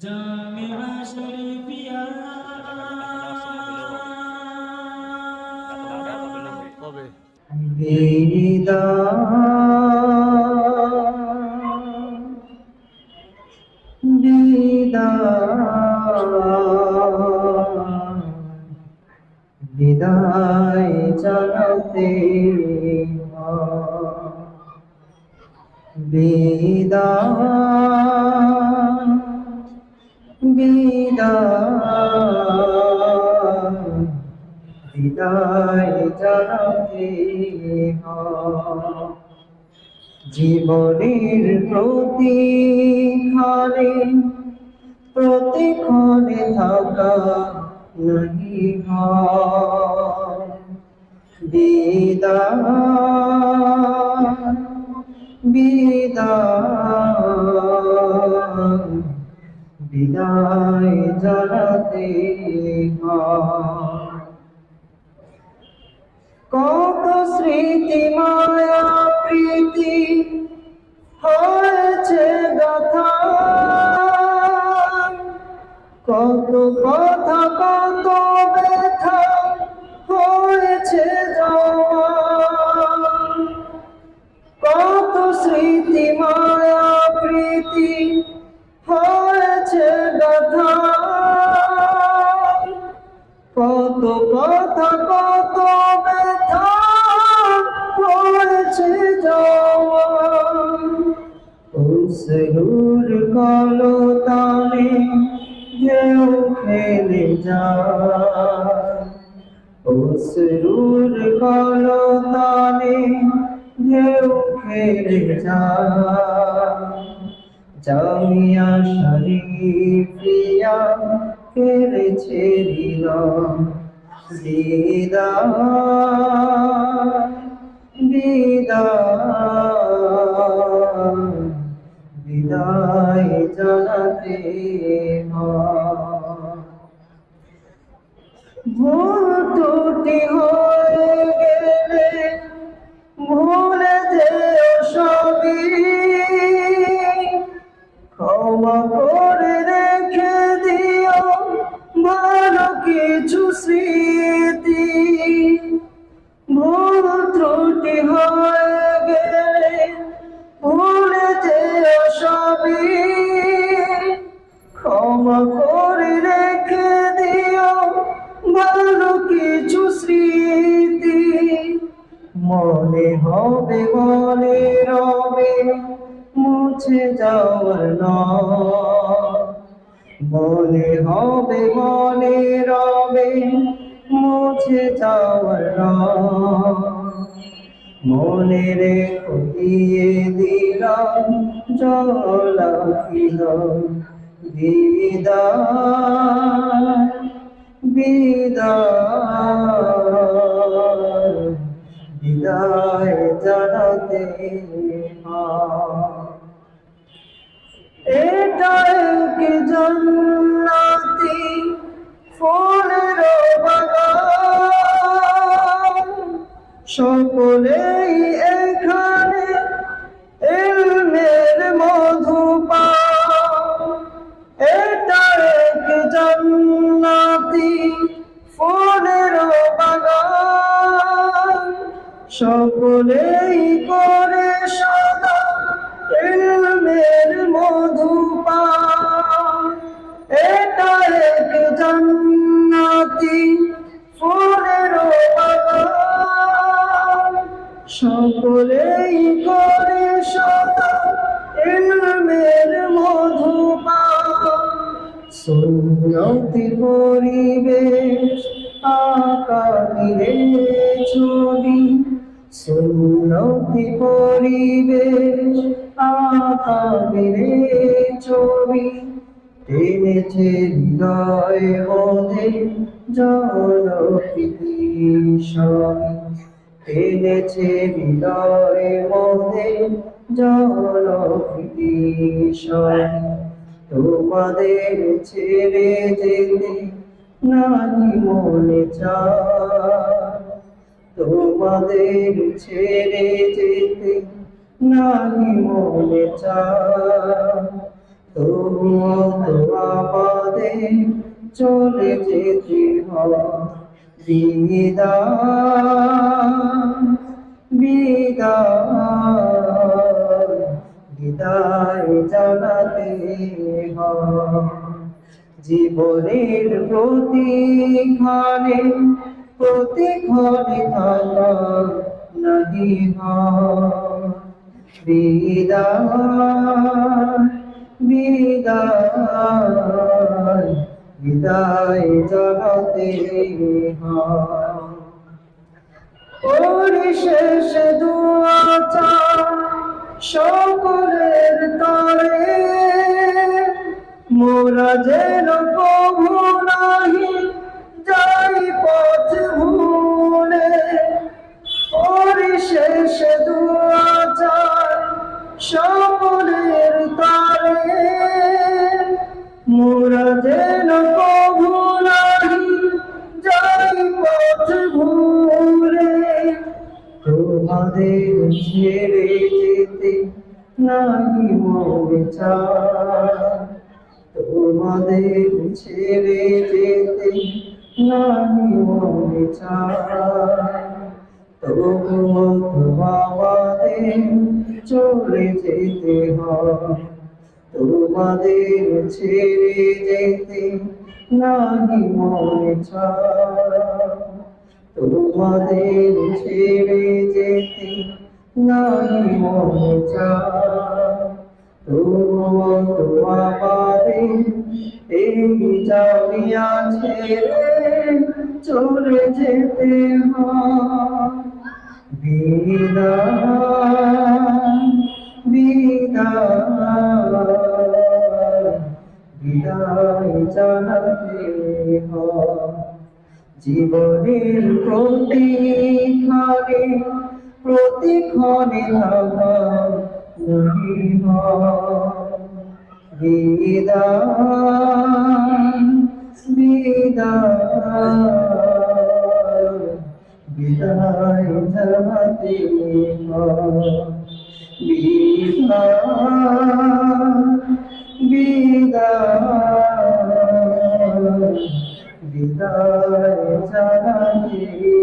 জামিয়া শরীফিয়া বিদায় জানাতে বিদায় বিদায় হয়। জীবনের প্রতিক্ষণে প্রতিক্ষণে থাকা নাহি। বিদায় বিদায় বিদায় জানাতে হয়। কত স্মৃতি মায়া প্রীতি হয়েছে জরুর কলো তালে যেও খেলে অসরুর কলো তালে ঢেউ খেলে জামিয়া শরীফিয়া কেড়েছে হৃদয় বিদায় বিদায় হয় ভুল ত্রুটি মনে রবে মুছে যাওয়ার মনে হবে মনে রবে মুছে যাওয়ার মনে রেখো দিয়ে দিলাম জলা ফিল বিদায় বিদায়। বিদায় জানাতে। এটাই কি জন্নাতি ফুলের বাগান সকলেই এখানে এলমের মধু সকলেই করে সদা ইলমের মধু এটা এক জান্নাতি সকলেই করে সদা ইলমের মধু সুন্নতি পরিবেশ আকারে ছবি সুন্নতি পরিবেশ আকারে ছবি। টেনেছে হৃদয় মনে জনপ্রীতি সবই। টেনেছে হৃদয় মনে জনপ্রীতি সবই। তোমাদের ছেড়ে যেতে নাহি মনে চায়। তোমাদের ছেড়ে যেতে নাহি মনে তবুও চলে যেতে হয়। বিদায় বিদায় জানাতে হয়। জীবনের প্রতিক্ষণে প্রতিক্ষণে থাকা নাহি হয়। বিদায় বিদায় বিদায় হয়। পরিশেষ দুয়াচা সকলের তরে মোরা যেন প্রভু নাহি তোমাদের ছেড়ে যেতে নাহি মনে তোমাদের ছেড়ে যেতে নাহি মনে তবুও তোমাদের চলে যেতে হয়। তোমাদের ছেড়ে যেতে নাহি মনে চায় তোমাদের ছেড়ে যেতে নাহি মনে তোমাদের এই জানিয়া ছেড়ে চলে যেতে বিদায়। বিদায়। বিদায় জানাতে হয়। জীবনের প্রতিক্ষণে প্রতিক্ষণে নাহি হয় বিদায় হয় বিদায় বিদায় বিদায় জানাতে হয়